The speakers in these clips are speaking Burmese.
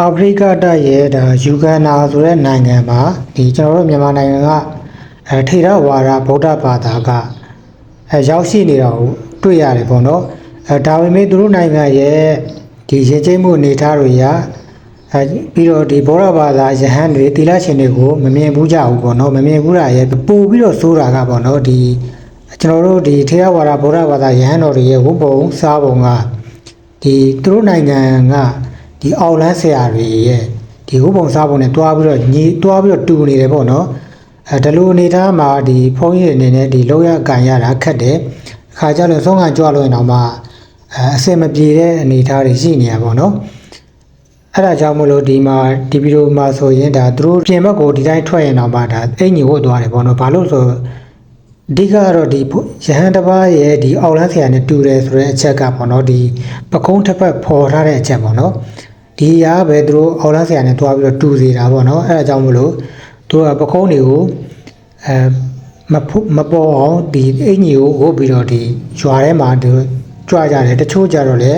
အာဖရိကတိုက်ရဲ့ဒါယူဂန်နာဆိုတဲ့နိုင်ငံမှာဒီကျွန်တော်တို့မြန်မာနိုင်ငံကအဲထေရဝါဒဗုဒ္ဓဘာသာကအဲရောက်ရှိနေတာကိုတွေ့ရတယ်ပေါ့နော်အဲဒါပေမဲ့သူတို့နိုင်ငံရဲ့ဒီရည်ကျိတ်မှုအနေအထားတွေရအဲပြီးတော့ဒီဘောဓဘာသာယဟန်တွေတိလရှင်တွေကိုမမြင်ဘူးကြဘူးပေါ့နော်မမြင်ဘူးတာရဲ့ပို့ပြီးတော့စိုးတာကပေါ့နော်ဒီကျွန်တော်တို့ဒီထေရဝါဒဗုဒ္ဓဘာသာယဟန်တော်တွေရဲ့ဝတ်ပုံစားပုံကဒီသူတို့နိုင်ငံက ဒီအောက်လန်းဆရာတွေရဲ့ဒီဥပုံစားပုံနဲ့တွားပြီးတော့ညီတွားပြီးတော့တူနေတယ်ပေါ့နော်အဲဒီလိုအနေထားမှာဒီဖုန်းကြီးတွေအနေနဲ့ဒီလောက်ရကန်ရတာခက်တယ်အခါကျတော့ဆုံးခံကြွလို့ရင်တော့မှအဲအစင်မပြေတဲ့အနေထားတွေရှိနေရပေါ့နော်အဲ့ဒါကြောင့်မလို့ဒီမှာဒီဗီဒီယိုမှာဆိုရင်ဒါသူတို့ပြင်ဘက်ကိုဒီတိုင်းထွက်ရင်တော့မှဒါအိမ်ကြီးဝတ်သွားတယ်ပေါ့နော်ဘာလို့ဆိုအဓိကကတော့ဒီရဟန်းတစ်ပါးရဲ့ဒီအောက်လန်းဆရာနဲ့တူတယ်ဆိုတဲ့အချက်ကပေါ့နော်ဒီပကုံးတစ်ဖက်ပေါ်ထားတဲ့အချက်ပေါ့နော် ဒီရာပဲသူတို့အောက်လန်းဆရာနဲ့တွားပြီးတော့တူစီတာပေါ့နော်အဲဒါကြောင့်မလို့သူကပကုံးတွေကိုအဲမဖို့မပေါ်အောင်ဒီအင်ကြီးကိုဝုတ်ပြီးတော့ဒီရွာထဲမှာသူကြွကြတယ်တချို့ကြတော့လေ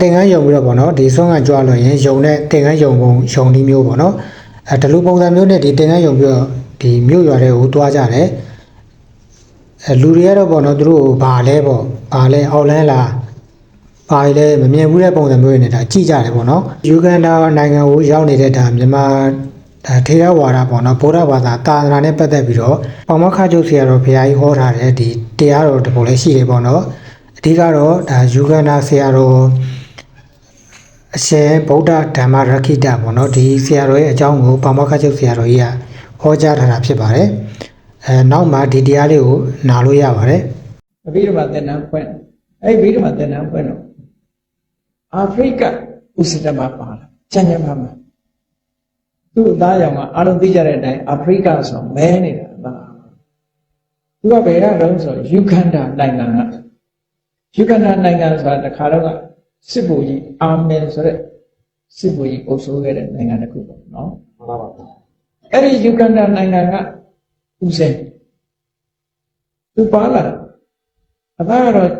တင်ကန်းယုံပြီးတော့ပေါ့နော်ဒီဆွမ်းကကြွလို့ရင်ယုံတဲ့တင်ကန်းယုံပုံယုံဒီမျိုးပေါ့နော်အဲဒီလိုပုံစံမျိုးနဲ့ဒီတင်ကန်းယုံပြီးတော့ဒီမြို့ရွာတွေကိုတွားကြတယ်အဲလူတွေကတော့ပေါ့နော်သူတို့ဘာလဲပေါ့ဘာလဲအောက်လန်းလား ဘာလဲမမြင်ဘူးတဲ့ပုံစံမျိုးတွေနဲ့ဒါကြည့်ကြတယ်ပေါ့နော်ယူဂန်ဒါနိုင်ငံကိုရောက်နေတဲ့ဒါမြန်မာထေရဝါဒပေါ့နော်ဗုဒ္ဓဘာသာသာသနာနဲ့ပတ်သက်ပြီးတော့ပေါမခချုပ်ဆရာတော်ဘုရားကြီးဟောထားတဲ့ဒီတရားတော်တပုံလေးရှိတယ်ပေါ့နော်အဓိကတော့ဒါယူဂန္ဓာဆရာတော်အရှင်ဗုဒ္ဓဓမ္မရခိတပေါ့နော်ဒီဆရာတော်ရဲ့အကြောင်းကိုပေါမခချုပ်ဆရာတော်ကြီးကဟောကြားထားတာဖြစ်ပါတယ်အဲနောက်မှဒီတရားလေးကိုနားလို့ရပါတယ်အဘိဓမ္မာသင်္ဍန်ဖွင့်အဲဘိဓမ္မာသင်္ဍန်ဖွင့်တော့ အာဖရိကဥစ္စဒမပါလာကျန်ကျန်ပါမှာသူ့အသားရောင်ကအားလုံးသိကြတဲ့အတိုင်းအာဖရိကဆိုမဲနေတာအသားသူကဘယ်ကတော့ဆိုယူဂန္ဓာနိုင်ငံကယူဂန္ဓာနိုင်ငံဆိုတာတခါတော့ကစစ်ဘူကြီးအာမင်ဆိုတဲ့စစ်ဘူကြီးအုပ်စိုးခဲ့တဲ့နိုင်ငံတစ်ခုပေါ့နော်မှန်ပါပါအဲ့ဒီယူဂန္ဓာနိုင်ငံကဦးစင်သူပါလာတယ်အသားကတော့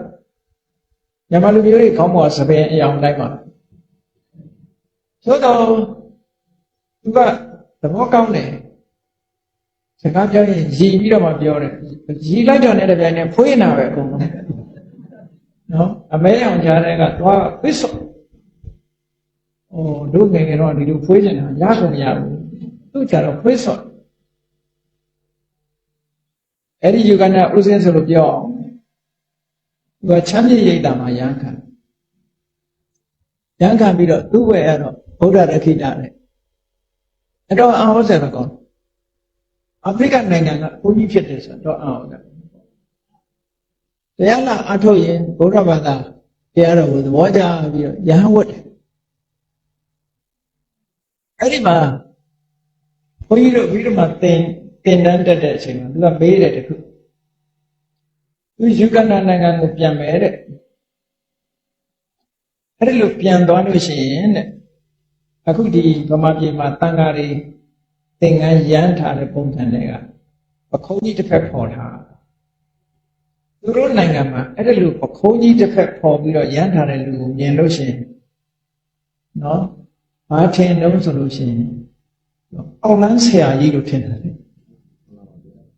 မြန်မာလူမျိုးတွေခေါင်းပေါ်စပင်အယောင်တိုင်းပါသို့တော့သူကသဘောကောင်းတယ်စကားပြောရင်ရည်ပြီးတော့မှပြောတယ်ရည်လိုက်တော့တဲ့ပြိုင်နဲ့ဖွေးနာပဲအကုန်လုံးနော်အမဲအောင်ကြားတဲ့ကသွားပစ္စောဟိုတို့ငယ်ငယ်တော့ဒီလိုဖွေးနေတာရကုန်မရဘူးသူကြတော့ဖွေးစောအဲ့ဒီယူကနာဥစဉ်ဆိုလို့ပြောအောင် သူကချမ်းမြေရိတ်တာမှာရဟန်းခံရဟန်းခံပြီးတော့သူ့ဝယ်ရတော့ဗုဒ္ဓရခိတနဲ့အဲ့တော့အာဟောဆရာကောအာဖရိကနိုင်ငံကဘုန်းကြီးဖြစ်တယ်ဆိုတော့အာဟောတာတရားလာအထုတ်ရင်ဗုဒ္ဓဘာသာတရားတော်ကိုသဘောကျပြီးတော့ရဟန်းဝတ်တယ်အဲ့ဒီမှာဘုန်းကြီးတို့ပြီးတော့မှသင်သင်တန်းတက်တဲ့အချိန်မှာသူကမေးတယ်တခု သူယူကနာနိုင်ငံကိုပြန်မယ်တဲ့အဲ့ဒီလိုပြန်သွားလို့ရှိရင်တဲ့အခုဒီဗမာပြည်မှာတန်ဃာတွေသင်္ကန်းရမ်းထားတဲ့ပုံစံတွေကပခုံးကြီးတစ်ဖက်ပေါ်ထားသူတို့နိုင်ငံမှာအဲ့ဒီလိုပခုံးကြီးတစ်ဖက်ပေါ်ပြီးတော့ရမ်းထားတဲ့လူကိုမြင်လို့ရှိရင်နော်ဘာထင်တော့ဆိုလို့ရှိရင်အောက်လန်းဆရာကြီးလို့ထင်တယ်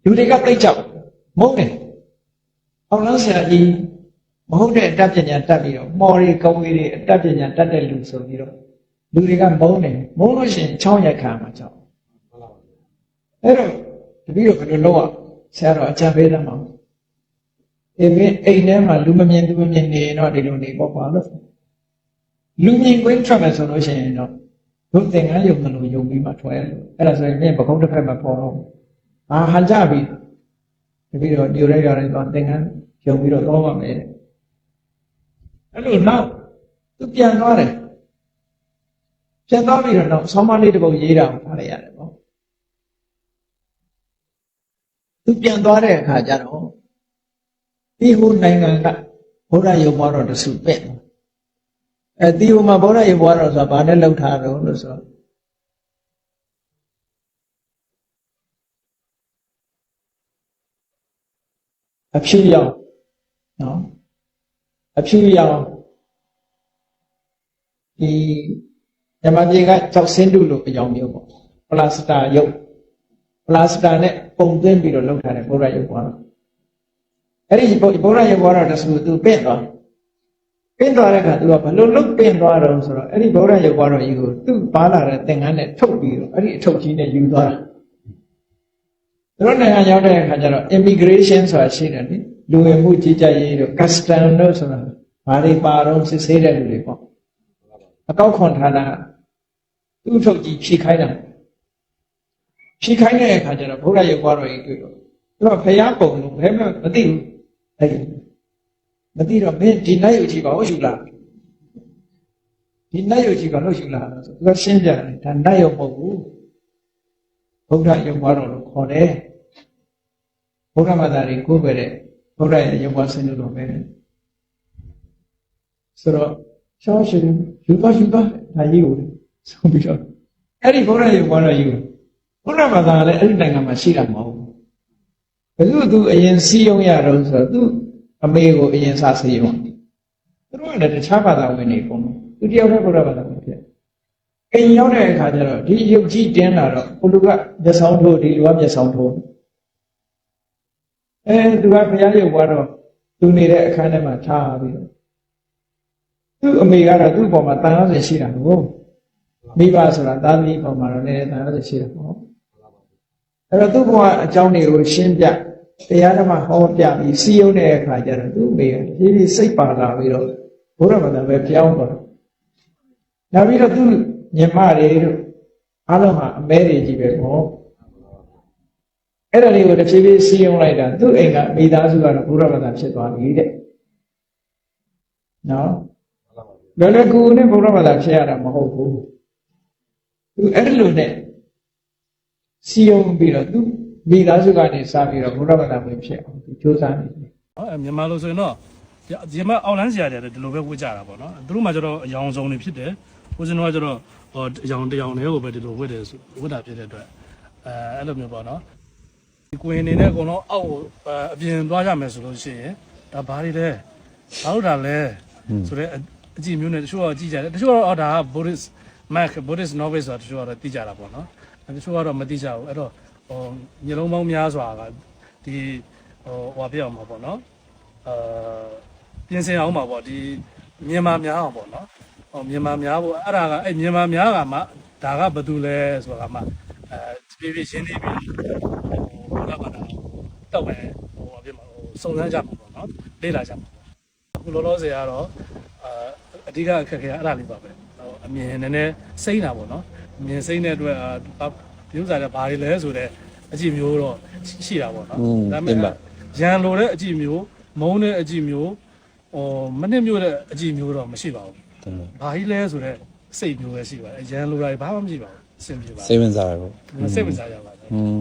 လူတွေကသိကြမဟုတ်တယ် အောင်လို့ဆရာကြီးမဟုတ်တဲ့အတတ်ပညာတတ်ပြီးတော့မော်ရီကောင်းကြီးတွေအတတ်ပညာတတ်တဲ့လူဆိုပြီးတော့လူတွေကမုန်းတယ်မုန်းလို့ရှိရင်ချောင်းရိုက်ခံမှာကြောက်အဲ့တော့တပည့်တော်ဘယ်လိုလုပ်ရဆရာတော်အကြံပေးတယ်မှာအေးမင်းအိမ်ထဲမှာလူမမြင်သူမမြင်နေရင်တော့ဒီလိုနေပေါ့ပါလို့လူမြင်ခွင့်ထွက်မယ်ဆိုလို့ရှိရင်တော့ဘုသင်္ကန်းယုံတယ်လို့ယုံပြီးမှထွက်ရလို့အဲ့ဒါဆိုရင်မင်းပကုံးတစ်ဖက်မှာပေါ်တော့အာဟန်ကြပြီတပည့်တော်ဒီရိုက်ရတယ်တော့သင်္ကန်း ဖြုံပြီးတော့သွားပါမယ်တဲ့အဲ့လိုနောက်သူပြန်သွားတယ်ပြန်သွားပြီးတော့နောက်ဆောင်းမလေးတစ်ပုဒ်ရေးတာကိုထားလိုက်ရတယ်ပေါ့သူပြန်သွားတဲ့အခါကျတော့ဒီဟိုနိုင်ငံကဘုရားရုပ်ဘွားတော်တဆူပဲ့အဲဒီဟိုမှာဘုရားရုပ်ဘွားတော်ဆိုတာဘာနဲ့လောက်ထားတော့လို့ဆိုတော့အဖြူရောင် နော်အဖြူရောင်ဒီမြန်မာပြည်ကကြောက်စင်းတုလို့အကြောင်းမျိုးပေါ့ပလာစတာရုပ်ပလာစတာနဲ့ပုံသွင်းပြီးတော့လုပ်ထားတဲ့ဗုဒ္ဓရုပ်ပေါ်တော့အဲ့ဒီဗုဒ္ဓရုပ်ပေါ်တော့တဆူသူပင့်သွားပင့်သွားတဲ့အခါသူကဘယ်လိုလုပ်ပင့်သွားတော့ဆိုတော့အဲ့ဒီဗုဒ္ဓရုပ်ပေါ်တော့ကြီးကိုသူ့ပါလာတဲ့သင်္ကန်းနဲ့ထုတ်ပြီးတော့အဲ့ဒီအထုတ်ကြီးနဲ့ယူသွားတာသူတို့နိုင်ငံရောက်တဲ့အခါကျတော့ immigration ဆိုတာရှိတယ်လေ လူဝင်မှုကြီးကြပ်ရေးတို့ custom တို့ဆိုတာဘာတွေပါတော့စစ်ဆေးတဲ့လူတွေပေါ့အကောက်ခွန်ဌာနသူ့ထုတ်ကြီးဖြေခိုင်းတာဖြေခိုင်းတဲ့အခါကျတော့ဘုရားရုပ်ပေါ်တော့ကြီးတွေ့တော့သူကဖျားပုံလို့ဘယ်မှမသိဘူးအဲ့မသိတော့မင်းဒီနိုင်ရုပ်ကြီးပါဟုတ်ယူလားဒီနိုင်ရုပ်ကြီးပါလို့ယူလားဆိုသူကရှင်းပြတယ်ဒါနိုင်ရုပ်မဟုတ်ဘူးဘုရားရုပ်ပေါ်တော့လို့ခေါ်တယ်ဘုရားဘာသာတွေကိုယ်ပဲတဲ့ ဘုရားရဲ့ရုပ်ပေါ်ဆင်းလို့ပဲဆိုတော့ရှောင်းရှင်ယူပါယူပါဒါကြီးကိုဆိုပြီးတော့အဲ့ဒီဘုရားရုပ်ပေါ်တော့ယူဘုရားဘာသာလည်းအဲ့ဒီနိုင်ငံမှာရှိတာမဟုတ်ဘူးဘယ်သူသူအရင်စီးယုံရတော့ဆိုတော့သူအမေကိုအရင်စားစီးယုံသူတို့ကလည်းတခြားဘာသာဝင်တွေပုံသူတယောက်တည်းဘုရားဘာသာဝင်ဖြစ်အိမ်ရောက်တဲ့အခါကျတော့ဒီရုပ်ကြီးတင်းလာတော့ဘုလူကမျက်စောင်းထိုးဒီလူကမျက်စောင်းထိုး အဲသူကဘုရားရုပ်ဘွားတော့သူနေတဲ့အခန်းထဲမှာထားပြီးတော့သူ့အမေကတော့သူ့ဘောမှာတန်ရုံးစင်ရှိတာကိုမိဘဆိုတာသားသမီးဘောမှာတော့လည်းတန်ရုံးစင်ရှိတာပေါ့အဲ့တော့သူ့ဘဝအကြောင်းတွေကိုရှင်းပြတရားဓမ္မဟောပြပြီးစီယုံတဲ့အခါကျတော့သူ့အမေကဖြည်းဖြည်းစိတ်ပါလာပြီးတော့ဘုရားဘာသာပဲပြောင်းသွားတယ်နောက်ပြီးတော့သူ့ညီမတွေတို့အားလုံးဟာအမဲတွေကြီးပဲပေါ့ အဲ့ဒါတွေကိုတစ်ဖြည်းဖြည်းစီယုံလိုက်တာသူ့အိမ်ကမိသားစုကတော့ဘုရားဘာသာဖြစ်သွားပြီတဲ့နော်လောလောကူနဲ့ဘုရားဘာသာဖြစ်ရတာမဟုတ်ဘူးသူအဲ့ဒီလိုနဲ့စီယုံပြီးတော့သူမိသားစုကနေစပြီးတော့ဘုရားဘာသာဝင်ဖြစ်အောင်သူစူးစမ်းနေတယ်နော်အဲမြန်မာလိုဆိုရင်တော့ဒီမှာအောက်လန်းဆရာတွေလည်းဒီလိုပဲဝတ်ကြတာပေါ့နော်သူတို့မှကျတော့အယောင်ဆုံးနေဖြစ်တယ်ဦးဇင်းတို့ကကျတော့ဟောအယောင်တယောင်တွေကိုပဲဒီလိုဝတ်တယ်ဆိုဝတ်တာဖြစ်တဲ့အတွက်အဲအဲ့လိုမျိုးပေါ့နော် ဒီကွင်နေနဲ့အကုန်လုံးအောက်ကိုအပြင်သွားကြမယ်ဆိုလို့ရှိရင်ဒါဘာတွေလဲဘာလို့ဒါလဲဆိုတော့အကြည့်မျိုးနဲ့တချို့ကကြည့်ကြတယ်တချို့ကတော့ဒါက Buddhist Mac Buddhist novice ဆိုတော့တချို့ကတော့သိကြတာပေါ့နော်တချို့ကတော့မသိကြဘူးအဲ့တော့ဟိုမျိုးလုံးပေါင်းများစွာကဒီဟိုဟောပြအောင်မှာပေါ့နော်အာပြင်ဆင်အောင်ပါပေါ့ဒီမြန်မာများအောင်ပေါ့နော်ဟောမြန်မာများပေါ့အဲ့ဒါကအဲ့မြန်မာများကမှဒါကဘာတူလဲဆိုတာကမှအဲ ပြပြရှင်းနေပြီဟိုဘာဘာတော့ပဲဟိုအပြစ်မှာဟိုစုံစမ်းကြမှာပေါ့နော်လေ့လာကြမှာပေါ့အခုလောလောဆယ်ကတော့အာအဓိကအခက်ခဲအဲ့ဒါလေးပါပဲဟိုအမြင်နည်းနည်းစိမ့်တာပေါ့နော်အမြင်စိမ့်တဲ့အတွက်အာဒီဥစ္စာတွေဘာတွေလဲဆိုတော့အကြည့်မျိုးတော့ရှိတာပေါ့နော်မဲ့ရန်လိုတဲ့အကြည့်မျိုးမုန်းတဲ့အကြည့်မျိုးဟိုမနစ်မျိုးတဲ့အကြည့်မျိုးတော့မရှိပါဘူး။ဘာကြီးလဲဆိုတော့စိတ်မျိုးပဲရှိပါတယ်။အရန်လိုတာဘာမှမရှိပါဘူး။ အဆင်ပြေပါစိတ်ဝင်စားရပေါ့။စိတ်ဝင်စားကြပါလားอืม